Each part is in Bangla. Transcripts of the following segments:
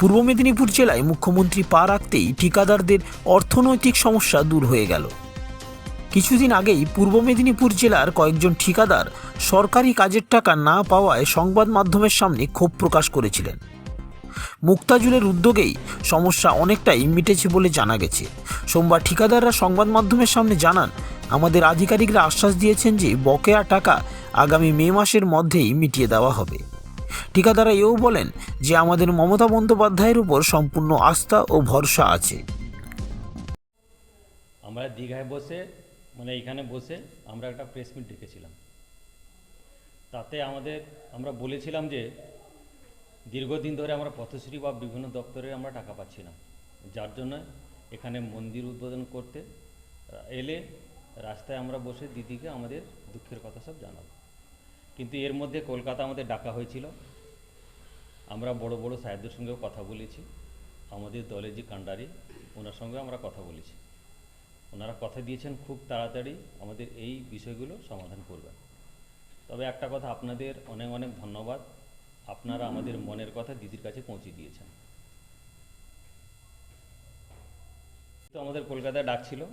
পূর্ব মেদিনীপুর জেলায় মুখ্যমন্ত্রী পা রাখতেই ঠিকাদারদের অর্থনৈতিক সমস্যা দূর হয়ে গেল। কিছুদিন আগেই পূর্ব মেদিনীপুর জেলার কয়েকজন ঠিকাদার সরকারি কাজের টাকা না পাওয়ায় সংবাদ মাধ্যমের সামনে ক্ষোভ প্রকাশ করেছিলেন। মুক্তাজুলের উদ্যোগেই সমস্যা অনেকটাই মিটেছে বলে জানা গেছে। সোমবার ঠিকাদাররা সংবাদ মাধ্যমের সামনে জানান, আমাদের আধিকারিকরা আশ্বাস দিয়েছেন যে বকেয়া টাকা আগামী মে মাসের মধ্যেই মিটিয়ে দেওয়া হবে। ঠিকাদাররা এও বলেন যে আমাদের মমতা বন্দ্যোপাধ্যায়ের উপর সম্পূর্ণ আস্থা ও ভরসা আছে। আমরা দীঘায় বসে মানে এইখানে বসে আমরা একটা প্রেস মিট ডেকেছিলাম তাতে আমাদের, আমরা বলেছিলাম যে দীর্ঘদিন ধরে আমরা পথশ্রী বা বিভিন্ন দপ্তরে আমরা টাকা পাচ্ছি না। যার জন্য এখানে মন্দির উদ্বোধন করতে এলে রাস্তায় আমরা বসে দিদিকে আমাদের দুঃখের কথা সব জানাব। কিন্তু এর মধ্যে কলকাতা আমাদের ডাকা হয়েছিল। আমরা বড় বড় সাহেবদের সঙ্গেও কথা বলেছি। আমাদের দলের যে কাণ্ডারি, ওনার সঙ্গে আমরা কথা বলেছি। ওনারা কথা দিয়েছেন খুব তাড়াতাড়ি, আমাদের এই বিষয়গুলো সমাধান করবেন। তবে একটা কথা, আপনাদের অনেক অনেক ধন্যবাদ। আপনারা আমাদের মনের কথা দিদির কাছে পৌঁছে দিয়েছেন। তো আমাদের কলকাতায় ডাকছিল,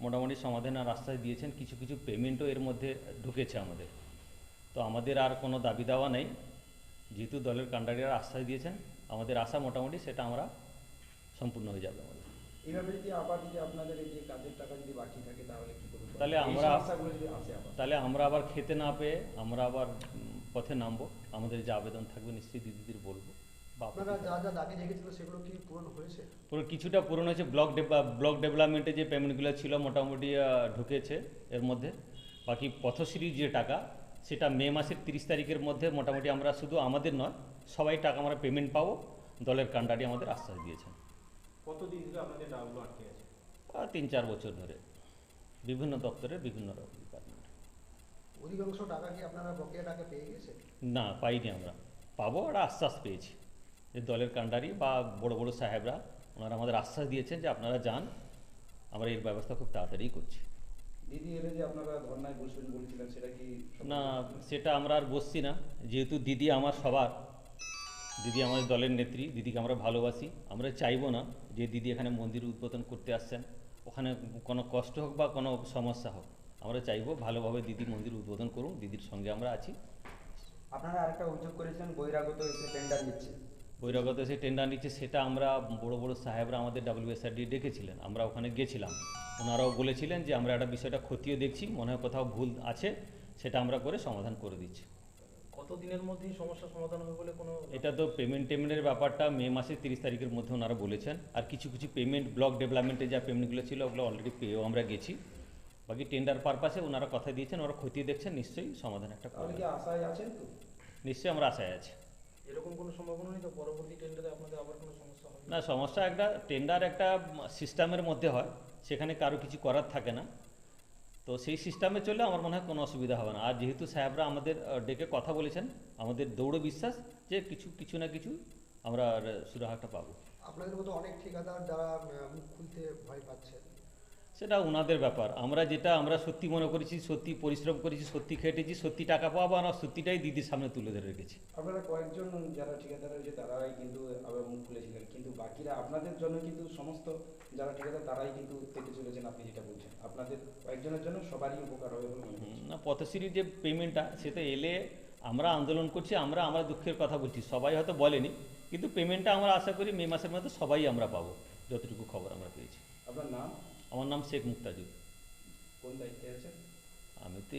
মোটামুটি সমাধানের রাস্তায় দিয়েছেন। কিছু কিছু পেমেন্টও এর মধ্যে ঢুকেছে আমাদের। তো আমাদের আর কোনো দাবি দাওয়া নেই। যেহেতু দলের কাণ্ডারিরা আশ্বাস দিয়েছেন আমাদের আশা মোটামুটি সেটা আমরা সম্পূর্ণ হয়ে যাবে আমাদের। এইভাবে যদি আবার যদি আপনাদের এই যে কাজের টাকা যদি বাকি থাকে তাহলে কি তাহলে আমরা- তাহলে আমরা আবার খেতে না পেয়ে আমরা আবার পথে নামবো। আমাদের যে আবেদন থাকবে নিশ্চয়ই দিদিদের বলব। বা আপনারা যা যা দাবি রেখেছিল সেগুলো কি পূরণ হয়েছে? পুরো কিছুটা পূরণ হয়েছে। ব্লক ব্লক ডেভেলপমেন্টে যে পেমেন্টগুলো ছিল মোটামুটি ঢুকেছে এর মধ্যে। বাকি পথশ্রীর যে টাকা সেটা মে মাসের তিরিশ তারিখের মধ্যে মোটামুটি আমরা শুধু আমাদের নয় সবাই টাকা আমরা পেমেন্ট পাবো। দলের কান্ডারি আমাদের আশ্বাস দিয়েছেন। কতদিন ধরে আপনাদের টাকাগুলো আটকে আছে? তিন চার বছর ধরে। বিভিন্ন দপ্তরের বিভিন্ন রকম ডিপার্টমেন্ট অধিকাংশ টাকা কি আপনারা বকেয়া টাকা পেয়ে গেছে না পাইনি আমরা। পাবো একটা আশ্বাস পেয়েছি। যে দলের কান্ডারি বা বড় বড় সাহেবরা ওনারা আমাদের আশ্বাস দিয়েছেন যে আপনারা যান। আমরা এর ব্যবস্থা খুব তাড়াতাড়ি করছি। না? সেটা আমরা আর বসছি না। যেহেতু দিদি আমার সবার দিদি আমাদের দলের নেত্রী দিদিকে আমরা ভালোবাসি। আমরা চাইব না যে দিদি এখানে মন্দির উদ্বোধন করতে আসছেন। ওখানে কোনো কষ্ট হোক বা কোনো সমস্যা হোক আমরা চাইব ভালোভাবে দিদি মন্দির উদ্বোধন করুন দিদির সঙ্গে আমরা আছি। আপনারা আরেকটা অভিযোগ করেছেন বহিরাগত এসে টেন্ডার নিচ্ছে। বহিরাগত সে টেন্ডার নিচ্ছে সেটা আমরা বড় বড় সাহেবরা আমাদের ডাব্লিউএসআরডি ডেকেছিলেন আমরা ওখানে গেছিলাম। ওনারাও বলেছিলেন যে আমরা একটা বিষয়টা খতিয়ে দেখছি মনে হয় কোথাও ভুল আছে সেটা আমরা করে সমাধান করে দিচ্ছি। কত দিনের মধ্যেই সমস্যা সমাধান হবে বলে কোনো এটা তো পেমেন্ট টেমেন্টের ব্যাপারটা মে মাসের তিরিশ তারিখের মধ্যে ওনারা বলেছেন। আর কিছু কিছু পেমেন্ট ব্লক ডেভেলপমেন্টে যা পেমেন্টগুলো ছিল ওগুলো অলরেডি পেয়েও আমরা গেছি। বাকি টেন্ডার পারপাসে ওনারা কথা দিয়েছেন ওরা খতিয়ে দেখছেন নিশ্চয়ই সমাধান একটা করবে। আশায় আছেন তো? নিশ্চয়ই আমরা আশায় আছি। এরকম কোনো সম্ভাবনা নেই তো? পরবর্তী টেন্ডারে আপনাদের আবার কোনো সমস্যা হবে? না সমস্যা একটা টেন্ডার একটা সিস্টেমের মধ্যে হয় সেখানে কারও কিছু করার থাকে না। তো সেই সিস্টেমে চললে আমার মনে হয় কোনো অসুবিধা হবে না। আর যেহেতু সাহেবরা আমাদের ডেকে কথা বলেছেন আমাদের দৌড়ে বিশ্বাস যে কিছু কিছু না কিছু আমরা সুরাহাটা পাবো। আপনাদের মতো অনেক ঠিকাদার যারা মুখ খুলতে ভয় পাচ্ছে সেটা ওনাদের ব্যাপার। আমরা যেটা আমরা সত্যি মনে করেছি সত্যি পরিশ্রম করেছি সত্যি খেটেছি সত্যি টাকা পাবো আর সত্যিটাই দিদির সামনে তুলে ধরে রেখেছি। আপনারা কয়েকজন যারা ঠিকাদার রয়েছে তারাই কিন্তু আবার মুখ খুলেছিলেন। কিন্তু বাকিরা আপনাদের জন্য কিন্তু সমস্ত যারা ঠিকাদার তারাই কিন্তু পেতে চলেছেন আপনি যেটা বলছেন। আপনাদের কয়েকজনের জন্য সবারই উপকার হবে না পথশ্রীর যে পেমেন্টটা সেটা এলে আমরা আন্দোলন করছি আমরা আমরা দুঃখের কথা বলছি। সবাই হয়তো বলেনি কিন্তু পেমেন্টটা আমরা আশা করি মে মাসের মধ্যে সবাই আমরা পাবো যতটুকু খবর আমরা পেয়েছি। আপনার নাম? আমার নাম শেখ মুক্তাজুর কোন দায়িত্বে আছেন? আমি তো